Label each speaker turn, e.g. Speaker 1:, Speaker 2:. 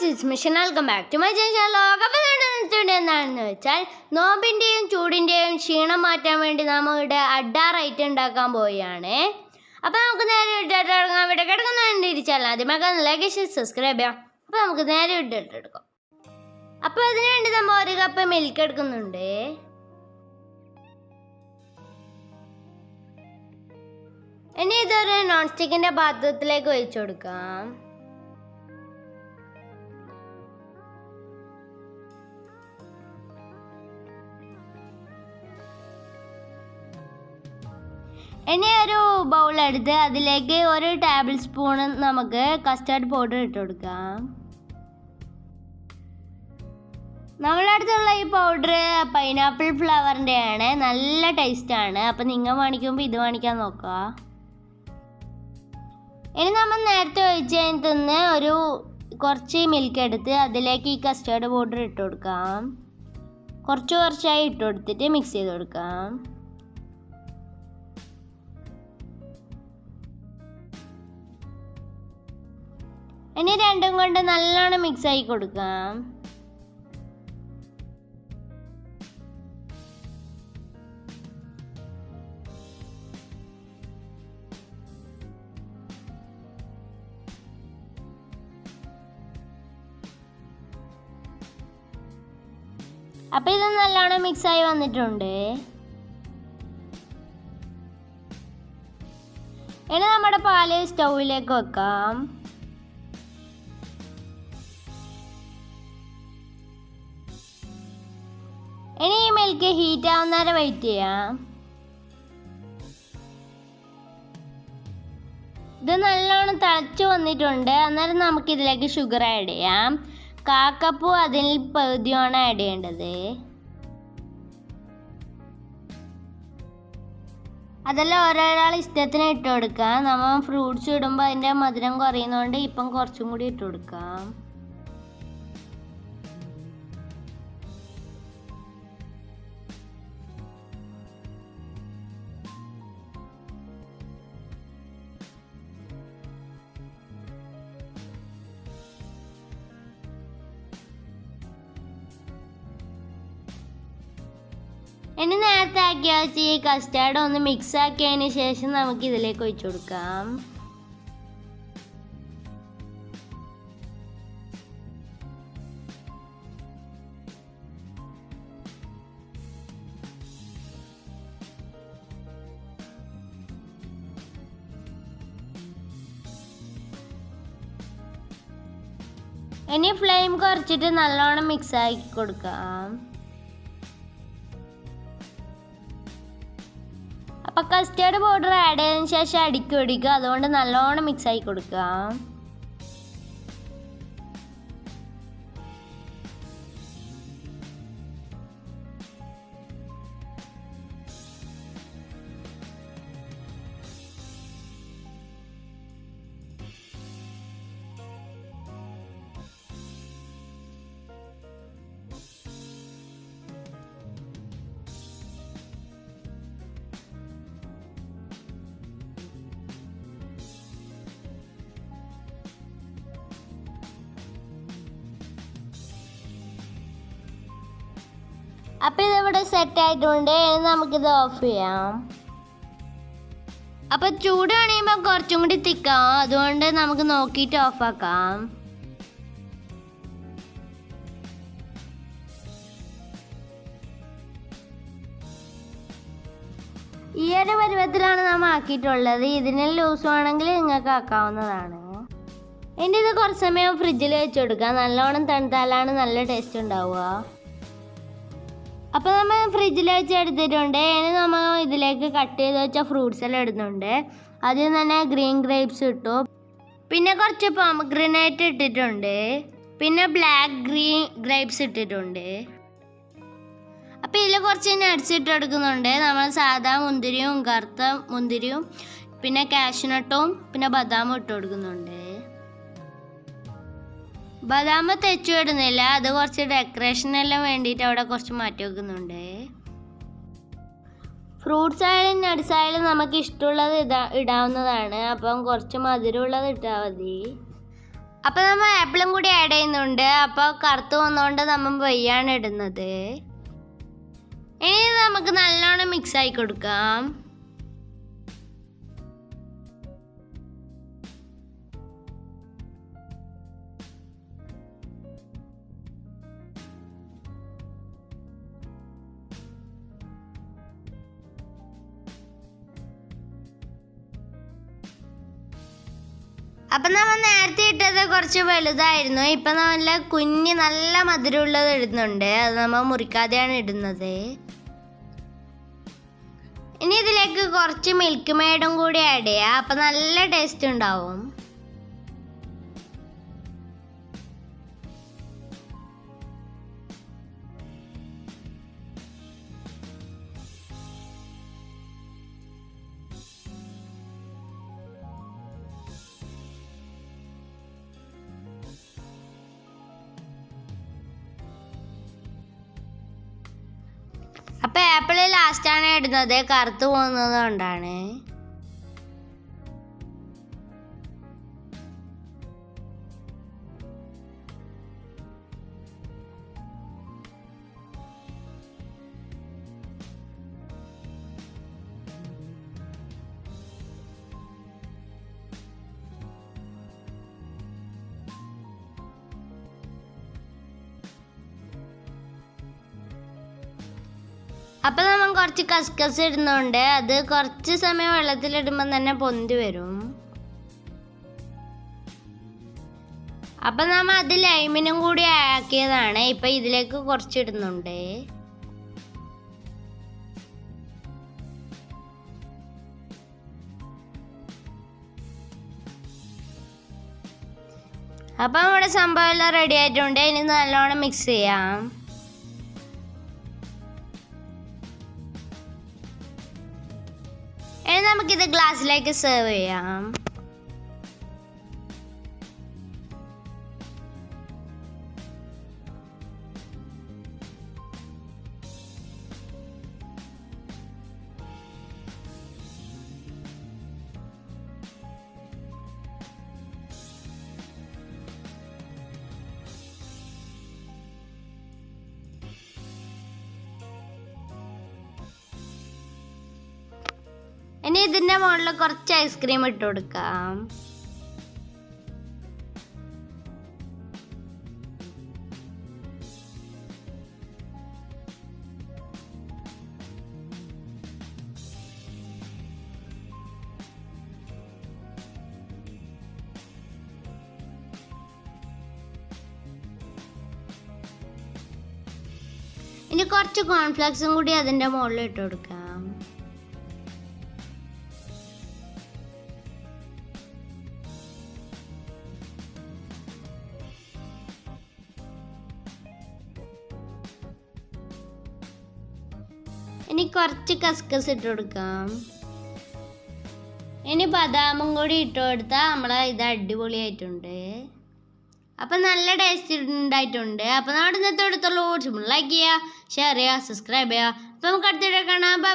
Speaker 1: Guys mission welcome back to my channel ലോകം എന്താണെന്ന് വെച്ചാൽ നോമ്പിന്റെയും ചൂടിന്റെയും ക്ഷീണം മാറ്റാൻ വേണ്ടി നമ്മൾ ഇവിടെ അഡാറായിട്ട് ഉണ്ടാക്കാൻ പോവുകയാണ്. അപ്പോൾ നമുക്ക് നേരെ ഇട്ടിട്ട് തുടങ്ങാം ഇവിടെ കിടക്കുന്ന വേണ്ടി ഇരിച്ചാൽ ആദ്യമൊക്കെ ലൈക്ക് സബ്സ്ക്രൈബ് ചെയ്യാം. അപ്പോൾ നമുക്ക് നേരെ ഇട്ടിട്ട് എടുക്കാം. അപ്പോൾ അതിന് വേണ്ടി നമ്മൾ ഒരു കപ്പ് മിൽക്ക് എടുക്കുന്നുണ്ട്. ഇനി ഇതൊരു നോൺ സ്റ്റിക്കിന്റെ പാത്രത്തിലേക്ക് ഒഴിച്ചു കൊടുക്കാം. ഇനി ഒരു ബൗൾ എടുത്ത് അതിലേക്ക് ഒരു ടേബിൾ സ്പൂൺ നമുക്ക് കസ്റ്റാർഡ് പൗഡർ ഇട്ട് കൊടുക്കാം. നമ്മളെ അടുത്തുള്ള ഈ പൗഡർ പൈനാപ്പിൾ ഫ്ലവറിന്റെ ആണ് നല്ല ടേസ്റ്റാണ് അപ്പം നിങ്ങൾ മേടിക്കുമ്പോൾ ഇത് മേടിക്കാൻ നോക്കുക. ഇനി നമ്മൾ നേരത്തെ ഒഴിച്ചതിൽ നിന്ന് ഒരു കുറച്ച് മിൽക്ക് എടുത്ത് അതിലേക്ക് ഈ കസ്റ്റേർഡ് പൗഡർ ഇട്ട് കൊടുക്കാം. കുറച്ച് കുറച്ചായി ഇട്ട് കൊടുത്തിട്ട് മിക്സ് ചെയ്ത് കൊടുക്കാം. ഇനി രണ്ടും കൊണ്ട് നല്ലോണം മിക്സ് ആയി കൊടുക്കാം. അപ്പം ഇത് നല്ലോണം മിക്സ് ആയി വന്നിട്ടുണ്ട്. ഇനി നമ്മുടെ പാൽ സ്റ്റൗവിലേക്ക് വെക്കാം. ഇനി മിൽക്ക് ഹീറ്റ് ആവുന്നവരെ വെയിറ്റ് ചെയ്യാം. ഇത് നല്ലോണം തിളച്ച് വന്നിട്ടുണ്ട്. അന്നേരം നമുക്ക് ഇതിലേക്ക് ഷുഗർ ആഡ് ചെയ്യാം. കാക്കപ്പൂ അതിൽ പകുതിയാണ് ആഡ് ചെയ്യേണ്ടത്. അതെല്ലാം ഓരോരാൾ ഇഷ്ടത്തിന് ഇട്ട് കൊടുക്കാം. നമ്മൾ ഫ്രൂട്ട്സ് ഇടുമ്പോൾ അതിന്റെ മധുരം കുറയുന്നതുകൊണ്ട് ഇപ്പം കുറച്ചും കൂടി ഇട്ട് കൊടുക്കാം. ഇനി നേരത്തെ ആക്കി വെച്ച് ഈ കസ്റ്റാർഡ് ഒന്ന് മിക്സ് ആക്കിയതിന് ശേഷം നമുക്ക് ഇതിലേക്ക് ഒഴിച്ചു കൊടുക്കാം. ഇനി ഫ്ലെയിം കുറച്ചിട്ട് നല്ലോണം മിക്സ് ആക്കി കൊടുക്കാം. അപ്പം കസ്റ്റേർഡ് പൗഡർ ആഡ് ചെയ്തതിന് ശേഷം അടിക്കി ഒടിക്കുക. അതുകൊണ്ട് നല്ലോണം മിക്സ് ആയി കൊടുക്കാം അപ്പം ഇതിവിടെ സെറ്റ് ആയിട്ടുണ്ട്. ഇനി നമുക്കിത് ഓഫ് ചെയ്യാം. അപ്പം ചൂട് കഴിയുമ്പോൾ കുറച്ചും കൂടി തിക്കാം അതുകൊണ്ട് നമുക്ക് നോക്കിയിട്ട് ഓഫാക്കാം ഈ ഒരു പരുവത്തിലാണ് നാം ആക്കിയിട്ടുള്ളത്. ഇതിന് ലൂസ് വേണമെങ്കിൽ നിങ്ങൾക്ക് ആക്കാവുന്നതാണ്. എന്റെ ഇത് കുറച്ച് സമയം ഫ്രിഡ്ജിൽ വെച്ച് കൊടുക്കുക നല്ലോണം തണുത്താലാണ് നല്ല ടേസ്റ്റ് ഉണ്ടാവുക. അപ്പോൾ നമ്മൾ ഫ്രിഡ്ജിൽ വെച്ച് എടുത്തിട്ടുണ്ട്. ഇനി നമ്മൾ ഇതിലേക്ക് കട്ട് ചെയ്ത് വെച്ച ഫ്രൂട്ട്സ് എല്ലാം ഇടുന്നുണ്ട്. ആദ്യം തന്നെ ഗ്രീൻ ഗ്രേപ്സ് ഇട്ടു. പിന്നെ കുറച്ച് പോമഗ്രനേറ്റ് ഇട്ടിട്ടുണ്ട്. പിന്നെ ബ്ലാക്ക് ഗ്രീൻ ഗ്രേപ്സ് ഇട്ടിട്ടുണ്ട്. അപ്പോൾ ഇതിൽ കുറച്ച് നട്ട്സ് ഇട്ട് കൊടുക്കുന്നുണ്ട്. നമ്മൾ സാധാ മുന്തിരിയും കറുത്ത മുന്തിരിയും പിന്നെ കാഷ്നട്ടും പിന്നെ ബദാമും ഇട്ട് കൊടുക്കുന്നുണ്ട്. ബദാമ തെച്ചു ഇടുന്നില്ല അത് കുറച്ച് ഡെക്കറേഷനെല്ലാം വേണ്ടിയിട്ട് അവിടെ കുറച്ച് മാറ്റി വെക്കുന്നുണ്ട്. ഫ്രൂട്ട്സ് ആയാലും നട്ട്സ് ആയാലും നമുക്ക് ഇഷ്ടമുള്ളത് ഇടാ ഇടാവുന്നതാണ്. അപ്പം കുറച്ച് മധുരമുള്ളത് ഇട്ടാൽ മതി. അപ്പം നമ്മൾ ആപ്പിളും കൂടി ആഡ് ചെയ്യുന്നുണ്ട്. അപ്പോൾ കറുത്ത് വന്നുകൊണ്ട് നമ്മൾ വെയ്യാണ് ഇടുന്നത്. ഇനി നമുക്ക് നല്ലോണം മിക്സ് ആയി കൊടുക്കാം. അപ്പം നമ്മൾ നേരത്തെ ഇട്ടത് കുറച്ച് വലുതായിരുന്നു. ഇപ്പം നല്ല കുഞ്ഞ് നല്ല മധുരമുള്ളത് ഇടുന്നുണ്ട്. അത് നമ്മൾ മുറിക്കാതെയാണ് ഇടുന്നത്. ഇനി ഇതിലേക്ക് കുറച്ച് മിൽക്ക് മെയ്ഡും കൂടി ആഡ് ചെയ്യാം. അപ്പം നല്ല ടേസ്റ്റ് ഉണ്ടാവും. അപ്പൊ ലാസ്റ്റ് ആണ് ഇടുന്നത്. കറുത്തു പോകുന്നത് കൊണ്ടാണ്. അപ്പൊ നമ്മൾ കുറച്ച് കസ്കസ് ഇടുന്നുണ്ട്. അത് കുറച്ച് സമയം വെള്ളത്തിലിടുമ്പോൾ തന്നെ പൊന്തി വരും. അപ്പൊ നമ്മൾ അത് ലൈമിനും കൂടി ആക്കിയതാണ്. ഇപ്പൊ ഇതിലേക്ക് കുറച്ചിടുന്നുണ്ട് അപ്പൊ നമ്മുടെ സംഭവം എല്ലാം റെഡി ആയിട്ടുണ്ട്. ഇനി നല്ലോണം മിക്സ് ചെയ്യാം. ഇനി നമുക്കിത് ഗ്ലാസ്സിലേക്ക് സെർവ് ചെയ്യാം. ഇനി ഇതിന്റെ മുകളിൽ കുറച്ച് ഐസ്ക്രീം ഇട്ട് കൊടുക്കാം. ഇനി കുറച്ച് കോൺഫ്ലക്സും കൂടി അതിന്റെ മുകളിൽ ഇട്ട് കൊടുക്കാം. കുറച്ച് കസ്കസ് ഇട്ട് കൊടുക്കാം. ഇനി ബദാമും കൂടി ഇട്ട് കൊടുത്താൽ നമ്മളെ ഇത് അടിപൊളിയായിട്ടുണ്ട്. അപ്പം നല്ല ടേസ്റ്റ് ഉണ്ടായിട്ടുണ്ട്. അപ്പം നമ്മുടെ ഇന്നത്തെ എടുത്തുള്ളൂ ലൈക്ക് ചെയ്യുക ഷെയർ ചെയ്യുക സബ്സ്ക്രൈബ് ചെയ്യുക. അപ്പം നമുക്ക് അടുത്തിടെ കാണാം. ബൈ